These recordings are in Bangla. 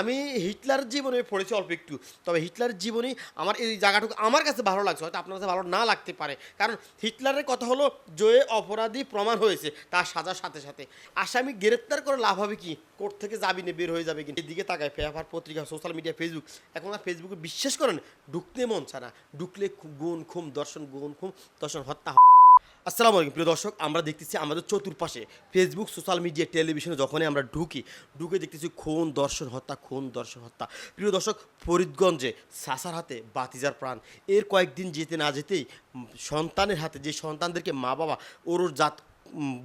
আমি হিটলারের জীবনে পড়েছি অল্প একটু। তবে হিটলারের জীবনী আমার এই জায়গাটুকু আমার কাছে ভালো লাগছে, হয়তো আপনার কাছে ভালো না লাগতে পারে। কারণ হিটলারের কথা হলো, জয়ে অপরাধী প্রমাণ হয়েছে, তার সাজার সাথে সাথে। আসামি গ্রেপ্তার করে লাভ হবে কি? কোর্ট থেকে যাবি জামিনে বের হয়ে যাবে কিন্তু এদিকে তাকায় পেপার পত্রিকা, সোশ্যাল মিডিয়া, ফেসবুক। এখন আর ফেসবুকে বিশ্বাস করেন, ঢুকতে মন ছাড়া ঢুকলে গুণ খুম, দর্শন গুণ খুম, দর্শন হত্যা আসসালামু আলাইকুম, প্রিয় দর্শক, আমরা দেখতেছি আমাদের চতুর্পাশে ফেসবুক সোশ্যাল মিডিয়া টেলিভিশনে যখনই আমরা ঢুকি, ঢুকে দেখতেছি খুন দর্শন হত্যা, খুন দর্শন হত্যা। প্রিয় দর্শক, ফরিদগঞ্জে সাসার হাতে বাতিজার প্রাণ। এর কয়েকদিন যেতে না যেতেই সন্তানের হাতে, যে সন্তানদেরকে মা বাবা ওর জাত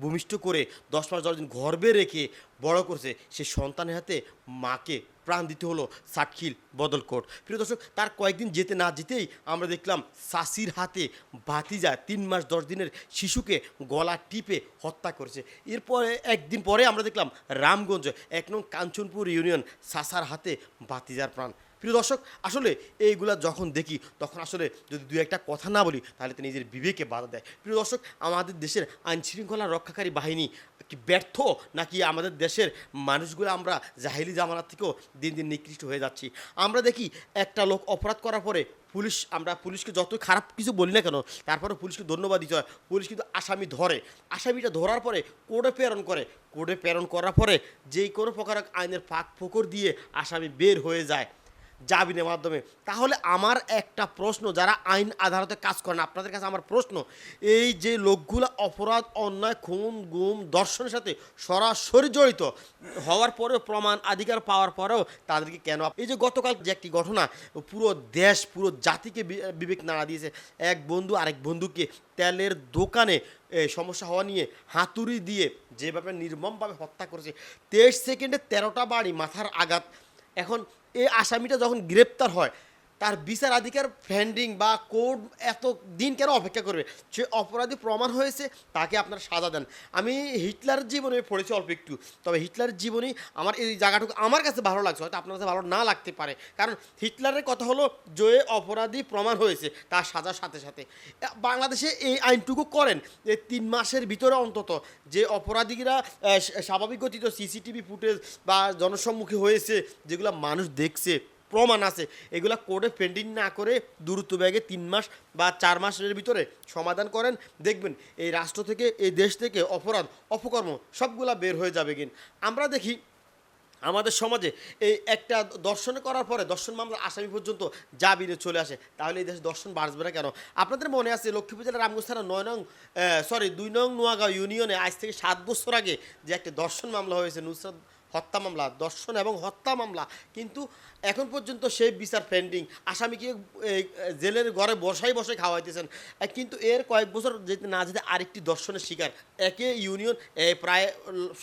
ভূমিষ্ঠ করে দশ মাস দশ দিন গর্বে রেখে বড় করছে, সে সন্তানের হাতে মাকে প্রাণ দিতে হলো সাটখিল বদলকোট প্রিয় দর্শক, তার কয়েকদিন যেতে না যেতেই আমরা দেখলাম সাসির হাতে ভাতিজা তিন মাস দশ দিনের শিশুকে গলা টিপে হত্যা করেছে। এরপরে একদিন পরে আমরা দেখলাম রামগঞ্জ এক নং কাঞ্চনপুর ইউনিয়ন সাসার হাতে ভাতিজার প্রাণ। প্রিয় দর্শক, আসলে এইগুলা যখন দেখি, তখন আসলে যদি দু একটা কথা না বলি, তাহলে তো নিজের বিবেকে বাধা দেয়। প্রিয় দর্শক, আমাদের দেশের আইন শৃঙ্খলা রক্ষাকারী বাহিনী কি ব্যর্থ? নাকি আমাদের দেশের মানুষগুলো আমরা জাহিলি জামানার থেকেও দিন দিন নিকৃষ্ট হয়ে যাচ্ছি? আমরা দেখি একটা লোক অপরাধ করার পরে পুলিশ, আমরা পুলিশকে যত খারাপ কিছু বলি না কেন, তারপরে পুলিশকে ধন্যবাদ দিতে হয়। পুলিশ কিন্তু আসামি ধরে। আসামিটা ধরার পরে কোর্টে প্রেরণ করে। কোর্টে প্রেরণ করার পরে যেই কোনো প্রকার আইনের ফাঁক ফোকর দিয়ে আসামি বের হয়ে যায়। জামিনের মাধ্যমে। তাহলে আমার একটা প্রশ্ন, যারা আইন আদালতে কাজ করেন, আপনাদের কাছে আমার প্রশ্ন, এই যে লোকগুলো অপরাধ, অন্যায়, খুন, গুম, দর্শনের সাথে সরাসরি জড়িত, হওয়ার পরেও, প্রমাণ, অধিকার পাওয়ার পরেও তাদেরকে কেন এই যে গতকাল যে একটি ঘটনা, পুরো দেশ, পুরো জাতিকে বিবেক নাড়া দিয়েছে। এক বন্ধু আরেক বন্ধুকে তেলের দোকানে সমস্যা হওয়া নিয়ে হাতুড়ি দিয়ে যেভাবে নির্মমভাবে হত্যা করেছে, তেইশ সেকেন্ডে তেরোটা বাড়ি মাথার আঘাত। এখন এই আসামিটা যখন গ্রেপ্তার হয় তার বিচার আধিকার ফ্যান্ডিং বা কোর্ট এত দিন কেন অপেক্ষা করবে? সে অপরাধী প্রমাণ হয়েছে, তাকে আপনারা সাজা দেন। আমি হিটলারের জীবনে পড়েছি অল্প একটু। তবে হিটলারের জীবনী আমার এই জায়গাটুকু আমার কাছে ভালো লাগছে, হয়তো আপনার কাছে ভালো না লাগতে পারে। কারণ হিটলারের কথা হলো জয়ে অপরাধী প্রমাণ হয়েছে, তার সাজার সাথে সাথে। বাংলাদেশে এই আইনটুকু করেন যে তিন মাসের ভিতরে অন্তত যে অপরাধীরা স্বাভাবিক গতিত সিসিটিভি ফুটেজ বা জনসম্মুখে হয়েছে, যেগুলো মানুষ দেখছে প্রমাণ আছে। এগুলা কোর্টে পেন্ডিং না করে দ্রুত ব্যাগে তিন মাস বা চার মাসের ভিতরে সমাধান করেন। দেখবেন এই রাষ্ট্র থেকে, এই দেশ থেকে অপরাধ, অপকর্ম সবগুলা বের হয়ে যাবে কিন আমরা দেখি আমাদের সমাজে এই একটা দর্শন করার পরে, দর্শন মামলার আসামি পর্যন্ত জামিনে চলে আসে। তাহলে এই দেশে দর্শন বাড়বে না কেন? আপনাদের মনে আছে লক্ষ্মীপুর জেলার রামগঞ্জ থানা নয় নং সরি দুই নং নোয়াগাঁও ইউনিয়নে আজ থেকে সাত বছর আগে যে একটা দর্শন মামলা হয়েছে নুসরাত হত্যা মামলা, দর্শন এবং হত্যা মামলা। কিন্তু এখন পর্যন্ত সেই বিচার পেন্ডিং আসামিকে জেলের ঘরে বসাই বসে খাওয়াইতেছেন। কিন্তু এর কয়েক বছর যেতে না যেতে আরেকটি দর্শনের শিকার। একে ইউনিয়ন প্রায়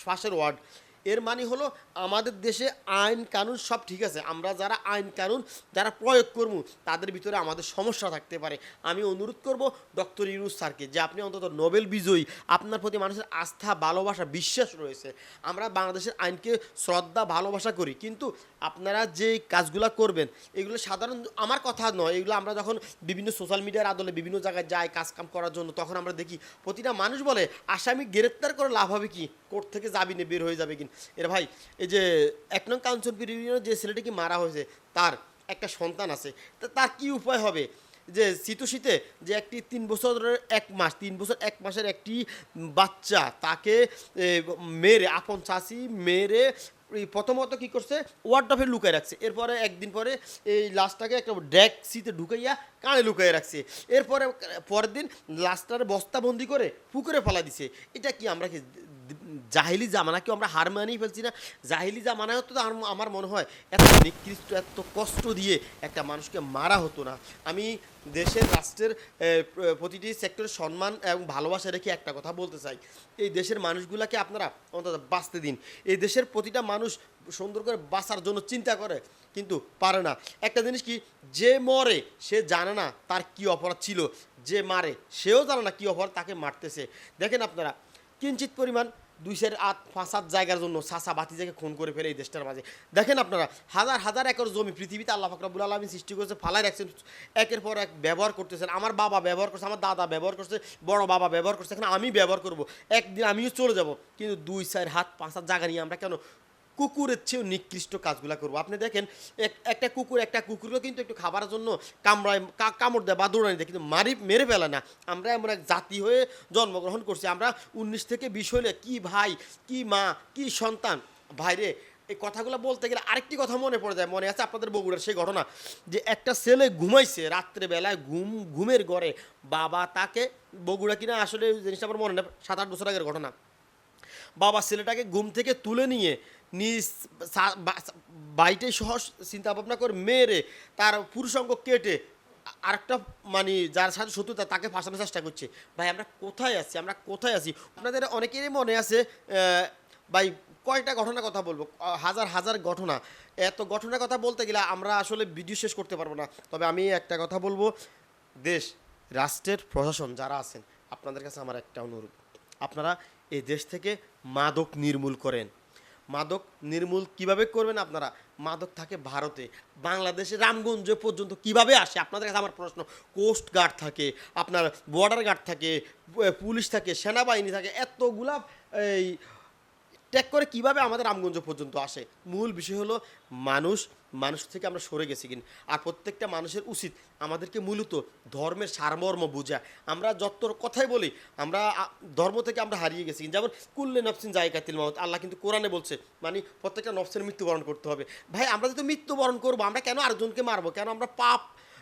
পাশের ওয়ার্ড। এর মানে হলো আমাদের দেশে আইন কানুন সব ঠিক আছে। আমরা যারা আইন কানুন, যারা প্রয়োগ করব, তাদের ভিতরে আমাদের সমস্যা থাকতে পারে। আমি অনুরোধ করব ডক্টর ইউনুস স্যারকে যে আপনি অন্তত নোবেল বিজয়ী, আপনার প্রতি মানুষের আস্থা, ভালোবাসা, বিশ্বাস রয়েছে। আমরা বাংলাদেশের আইনকে শ্রদ্ধা, ভালোবাসা করি। কিন্তু আপনারা যে কাজগুলো করবেন, এগুলো সাধারণ আমার কথা নয়। এগুলো আমরা যখন বিভিন্ন সোশ্যাল মিডিয়ার আদলে বিভিন্ন জায়গায় যাই কাজ কাম করার জন্য, তখন আমরা দেখি, প্রতিটা মানুষ বলে, আসামি গ্রেপ্তার করে লাভ হবে কি? কোর্ট থেকে যাবি জামিনে বের হয়ে যাবে কিন। এর ভাই, এই যে এক নং কাঞ্চনপুর ইউনিয়নে যে ছেলেটিকে মারা হয়েছে, তার একটা সন্তান আছে। তা তার কি উপায় হবে? যে শীত শীতে যে একটি তিন বছরের এক মাস, তিন বছর এক মাসের একটি বাচ্চা, তাকে মেরে, আপন চাষি মেরে প্রথমত কি করছে? ওয়ার্ড্রফে লুকায় রাখছে। এরপরে একদিন পরে এই লাশটাকে একটা ড্যাক্সিতে ঢুকাইয়া কানে লুকাই রাখছে। এরপরে পরের দিন লাশটার বস্তাবন্দি করে পুকুরে ফেলা দিছে। এটা কি আমরা কি জাহিলি জামানা কি আমরা হার মানিয়ে ফেলছি না। জাহিলি জামানায় তো আমার মনে হয় এত নিকৃষ্ট, এত কষ্ট দিয়ে একটা মানুষকে মারা হতো না। আমি দেশের, রাষ্ট্রের প্রতিটি সেক্টরের সম্মান এবং ভালোবাসা রেখে একটা কথা বলতে চাই। এই দেশের মানুষগুলোকে আপনারা অন্তত বাঁচতে দিন। এই দেশের প্রতিটা মানুষ সুন্দর করে বাঁচার জন্য চিন্তা করে, কিন্তু পারে না। একটা জিনিস কি, যে মরে সে জানে না তার কি অপরাধ ছিল। যে মারে সেও জানে না কি অপরাধ, তাকে মারতেছে। দেখেন আপনারা কিঞ্চিত পরিমাণ দুই সের আট, পাঁচ, সাত জায়গার জন্য সাসা বাতি বাতিজাকে খুন করে ফেলে এই দেশটার মাঝে। দেখেন আপনারা, হাজার হাজার একর জমি পৃথিবীতে আল্লাহ ফাকরাবুল আলমী সৃষ্টি করেছে, ফালাই রাখছেন, একের পর এক ব্যবহার করতেছেন। আমার বাবা ব্যবহার করছে, আমার দাদা ব্যবহার করছে, বড় বাবা ব্যবহার করছে, এখানে আমি ব্যবহার করব। একদিন আমিও চলে যাব, কিন্তু দুই, চার, হাত, পাঁচ হাত জায়গা নিয়ে আমরা কেন কুকুরের চেয়েও নিকৃষ্ট কাজগুলো করব। আপনি দেখেন, এক- একটা কুকুর, একটা কুকুরও কিন্তু একটু খাবারের জন্য কামড়ায় কামড় দেয় বা দৌড়ানি দেয়, কিন্তু মারি, মেরে ফেলে না। আমরা এমন এক জাতি হয়ে জন্মগ্রহণ করছি। আমরা উনিশ থেকে বিশ হইলে কী ভাই, কি মা, কি সন্তান? ভাইরে এই কথাগুলো বলতে গেলে আরেকটি কথা মনে পড়ে যায়, মনে আছে আপনাদের বগুড়ার সেই ঘটনা, যে একটা ছেলে ঘুমাইছে, রাত্রেবেলায় ঘুম, ঘুমের ঘরে বাবা তাকে বগুড়া কিনা আসলে জিনিসটা আমার মনে নেই, সাত আট বছর আগের ঘটনা। বাবা ছেলেটাকে ঘুম থেকে তুলে নিয়ে নিজ বাড়িতে সহ চিন্তা ভাবনা করে মেরে তার পুরুষাঙ্গ কেটে আরেকটা মানে যার সাথে শত্রুতা তাকে ফাঁসানোর চেষ্টা করছে। ভাই, আমরা কোথায় আছি? আমরা কোথায় আছি? আপনাদের অনেকেরই মনে আছে ভাই কয়টা ঘটনার কথা বলব। হাজার হাজার ঘটনা। এত ঘটনার কথা বলতে গেলে আমরা আসলে ভিডিও শেষ করতে পারব না। তবে আমি একটা কথা বলব, দেশ, রাষ্ট্রের প্রশাসন যারা আছেন, আপনাদের কাছে আমার একটা অনুরোধ। আপনারা এই দেশ থেকে মাদক নির্মূল করেন। মাদক নির্মূল কীভাবে করবেন আপনারা? মাদক থাকে ভারতে। বাংলাদেশে রামগঞ্জ পর্যন্ত কীভাবে আসে? আপনাদের কাছে আমার প্রশ্ন কোস্ট গার্ড থাকে, আপনার বর্ডার গার্ড থাকে, পুলিশ থাকে, সেনাবাহিনী থাকে, এতগুলা এই ট্যাগ করে কীভাবে আমাদের রামগঞ্জ পর্যন্ত আসে? মূল বিষয় হলো মানুষ মানুষ থেকে আমরা সরে গেছি কিন আর প্রত্যেকটা মানুষের উচিত আমাদেরকে মূলত ধর্মের সারমর্ম বোঝা। আমরা যত কথাই বলি, আমরা ধর্ম থেকে আমরা হারিয়ে গেছি যেমন, কুল্লে নফসিন জায়গাতিল মাহত আল্লাহ কিন্তু কোরআনে বলছে মানে প্রত্যেকটা নফসের মৃত্যুবরণ করতে হবে। ভাই, আমরা যদি মৃত্যুবরণ করব, আমরা কেন আরেকজনকে মারবো? কেন আমরা পাপ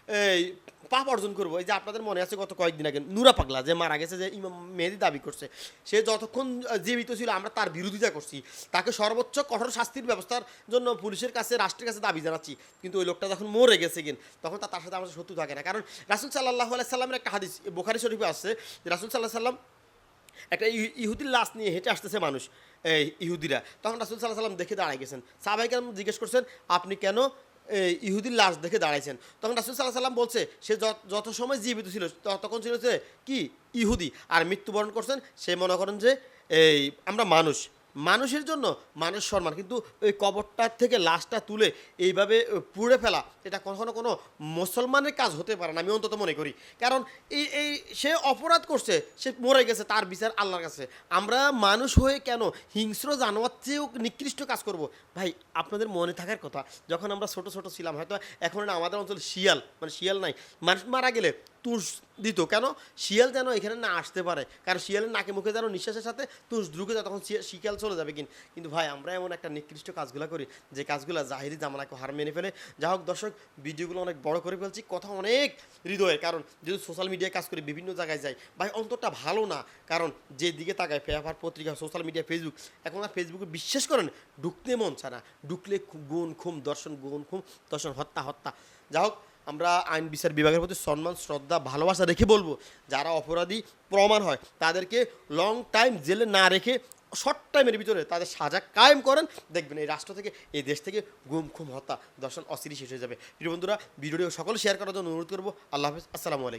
এই পাপ অর্জন করব। এই যে আপনাদের মনে আছে গত কয়েকদিন আগে, নুরা পাগলা যে মারা গেছে, যে ইমাম মেহেদি দাবি করছে, সে যতক্ষণ জীবিত ছিল, আমরা তার বিরোধিতা করছি। তাকে সর্বোচ্চ কঠোর শাস্তির ব্যবস্থার জন্য পুলিশের কাছে, রাষ্ট্রের কাছে দাবি জানাচ্ছি। কিন্তু ওই লোকটা যখন মরে গেছে কিন তখন তার সাথে আমাদের শত্রু থাকে না। কারণ রাসুল সাল্লাহ আলাই সাল্লামের একটা হাদিস, বোখারি শরীফে আসছে রাসুল সাল্লাহ সাল্লাম একটা ইহু- ইহুদির লাশ নিয়ে হেঁটে আসতেছে মানুষ, এই ইহুদিরা। তখন রাসুল সাল্লাহ সাল্লাম দেখে দাঁড়ায় গেছেন। সাহাবাই কেন জিজ্ঞেস করছেন, আপনি কেন ইহুদির লাশ দেখে দাঁড়াইছেন। তখন রাসুল সাল্লাহ সাল্লাম বলছে, সে যত- সময় জীবিত ছিল তখন ছিল যে কি? ইহুদি। আর মৃত্যুবরণ করছেন, সে মনে করেন যে, এই, আমরা মানুষ। মানুষের জন্য মানুষ সম্মান। কিন্তু ওই কবরটার থেকে লাশটা তুলে এইভাবে পুড়ে ফেলা, এটা কখনো কোনো মুসলমানের কাজ হতে পারে না, আমি অন্তত মনে করি। কারণ এই এই সে অপরাধ করছে, সে মরে গেছে, তার বিচার আল্লাহর কাছে। আমরা মানুষ হয়ে কেন হিংস্র জানোয়ার চেয়েও নিকৃষ্ট কাজ করব? ভাই, আপনাদের মনে থাকার কথা, যখন আমরা ছোট ছোট ছিলাম, হয়তো এখন আমাদের অঞ্চলে শিয়াল মানে শিয়াল নাই, মানুষ মারা গেলে তুষ দিত। কেন? শিয়াল যেন এখানে না আসতে পারে। কারণ শিয়ালের নাকে মুখে যেন নিঃশ্বাসের সাথে তুষ ঢুকে যায়, তখন শিয়াল চলে যাবে কিন কিন্তু ভাই, আমরা এমন একটা নিকৃষ্ট কাজগুলো করি, যে কাজগুলো জাহিরি জামানাকে হার মেনে ফেলে। যা হোক, দর্শক, ভিডিওগুলো অনেক বড় করে ফেলছি। কথা অনেক হৃদয়ের। কারণ যেহেতু সোশ্যাল মিডিয়ায় কাজ করি, বিভিন্ন জায়গায় যাই, ভাই, অন্তরটা ভালো না। কারণ যে দিকে তাকায় পেপার পত্রিকা সোশ্যাল মিডিয়া ফেসবুক এখন আর ফেসবুকে বিশ্বাস করেন, ঢুকতে মন ছাড়া ঢুকলে গুণ খুম, দর্শন গুণ খুম, দর্শন হত্যা হত্যা। যা হোক আমরা আইন বিচার বিভাগের প্রতি সম্মান, শ্রদ্ধা, ভালোবাসা রেখে বলব, যারা অপরাধী প্রমাণ হয়, তাদেরকে লং টাইম জেলে না রেখে শর্ট টাইমের ভিতরে তাদের সাজা কায়েম করেন। দেখবেন এই রাষ্ট্র থেকে, এই দেশ থেকে গুম খুম হতা দর্শন অস্থির শেষ হয়ে যাবে। প্রিয় বন্ধুরা ভিডিওটি সকল শেয়ার করার জন্য অনুরোধ করব। আল্লাহ হাফিজ, আসসালামু আলাইকুম।